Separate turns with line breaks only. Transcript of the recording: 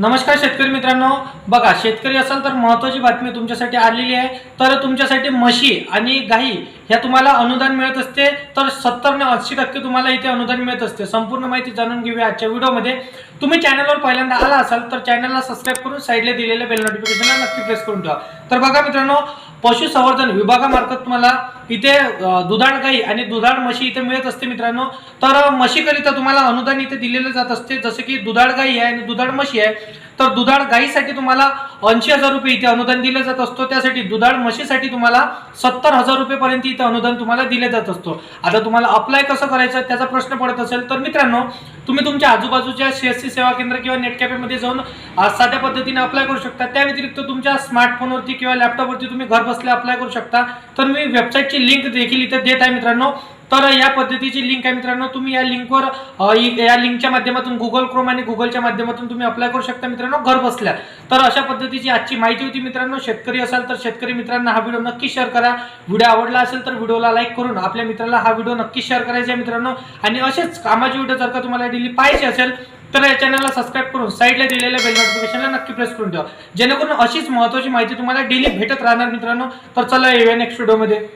नमस्कार शेतकरी मित्रांनो. बघा शेतकरी असाल तर महत्त्वाची बातमी तुमच्यासाठी आलेली आहे. तर तुमच्यासाठी म्हशी आणि गाई ह्या तुम्हाला अनुदान मिळत असते. तर सत्तर ने ऐंशी टक्के तुम्हाला इथे अनुदान मिळत असते. संपूर्ण माहिती जाणून घेऊया आजच्या व्हिडिओमध्ये. तुम्ही चॅनलवर पहिल्यांदा आला असाल तर चॅनलला सबस्क्राईब करून साईडला दिलेल्या बेल नोटिफिकेशनला नक्की प्रेस करून ठेवा. तर बघा मित्रांनो पशुसंवर्धन विभागामार्फत तुम्हाला इथे दुधाळ गाई आणि दुधाळ म्हशी इथे मिळत असते मित्रांनो. तर म्हशीकरिता तुम्हाला अनुदान इथे दिलेलं जात असते. जसं की दुधाळ गाई आहे आणि दुधाळ म्हशी आहे. तर दुधाळ गाईसाठी तुम्हाला ऐंशी हजार रुपये इथे अनुदान दिलं जात असतो. त्यासाठी दुधाळ म्हशीसाठी तुम्हाला सत्तर हजार रुपयेपर्यंत इथे अनुदान तुम्हाला दिले जात असतो. आता तुम्हाला अप्लाय कसं करायचं त्याचा प्रश्न पडत असेल. तर मित्रांनो तुम्ही तुमच्या आजूबाजूच्या सीएससी सेवा केंद्र किंवा नेट कॅफेमध्ये जाऊन साध्या पद्धतीने अप्लाय करू शकता. त्या व्यतिरिक्त तुमच्या स्मार्टफोनवरती किंवा लॅपटॉपवरती तुम्ही घर बसल्या अप्लाय करू शकता. तर मी वेबसाईटची लिंक देखील इथे देत आहे मित्रांनो. तर या पद्धतीची लिंक आहे मित्रांनो. तुम्ही या लिंकवर या लिंकच्या माध्यमातून गुगल क्रोम आणि गुगलच्या माध्यमातून तुम्ही अप्लाय करू शकता मित्रांनो घर बसल्या. तर अशा पद्धतीची आजची माहिती होती मित्रांनो शेतकरी असाल तर शेतकरी मित्रांना हा व्हिडिओ नक्की शेअर करा. व्हिडिओ आवडला असेल तर व्हिडिओला लाईक करून आपल्या मित्राला हा व्हिडिओ नक्की शेअर करायचा आहे मित्रांनो. आणि असेच कामाचे व्हिडिओ जर का तुम्हाला डेली पाहिजे असेल तर या चॅनलला सबस्क्राईब करून साईडला दिलेल्या बेल नोटिफिकेशनला नक्की प्रेस करून ठेवा. जेणेकरून अशीच महत्त्वाची माहिती तुम्हाला डेली भेटत राहणार मित्रांनो. तर चला येऊया नेक्स्ट व्हिडिओमध्ये